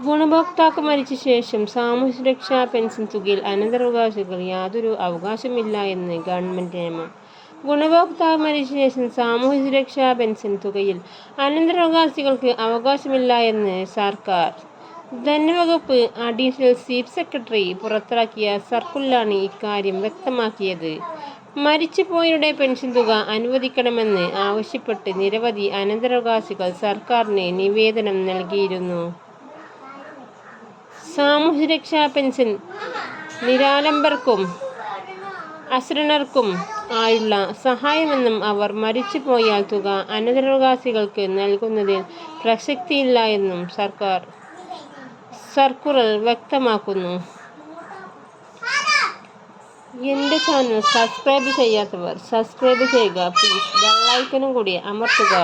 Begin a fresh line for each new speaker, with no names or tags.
ഗുണഭോക്താക്കൾ മരിച്ച ശേഷം സാമൂഹ്യ സുരക്ഷാ പെൻഷൻ തുകയിൽ അനന്തരാവകാശികൾ യാതൊരു അവകാശമില്ല എന്ന് ഗവൺമെന്റ് നിയമം. ഗുണഭോക്താവ് മരിച്ച ശേഷം സാമൂഹ്യ സുരക്ഷാ പെൻഷൻ തുകയിൽ അനന്തരാവകാശികൾക്ക് അവകാശമില്ല എന്ന് സർക്കാർ. ധനവകുപ്പ് അഡീഷണൽ ചീഫ് സെക്രട്ടറി പുറത്തിറക്കിയ സർക്കുലറിലാണ് ഇക്കാര്യം വ്യക്തമാക്കിയത്. മരിച്ചുപോയവരുടെ പെൻഷൻ തുക അനുവദിക്കണമെന്ന് ആവശ്യപ്പെട്ട് നിരവധി അനന്തരാവകാശികൾ സർക്കാരിന് നിവേദനം നൽകിയിരുന്നു. സാമൂഹ്യരക്ഷാ പെൻഷൻ നിരാലംബർക്കും അശ്രണർക്കും ആയുള്ള സഹായമെന്നും അവർ മരിച്ചുപോയാൽ തുക അനന്തരവകാശികൾക്ക് നൽകുന്നതിൽ പ്രസക്തിയില്ല എന്നും സർക്കാർ സർക്കുലർ വ്യക്തമാക്കുന്നു. എന്റെ ചാനൽ സബ്സ്ക്രൈബ് ചെയ്യാത്തവർ സബ്സ്ക്രൈബ് ചെയ്യുക. പ്ലീസ് ബെല്ലൈക്കനും കൂടി അമർത്തുക.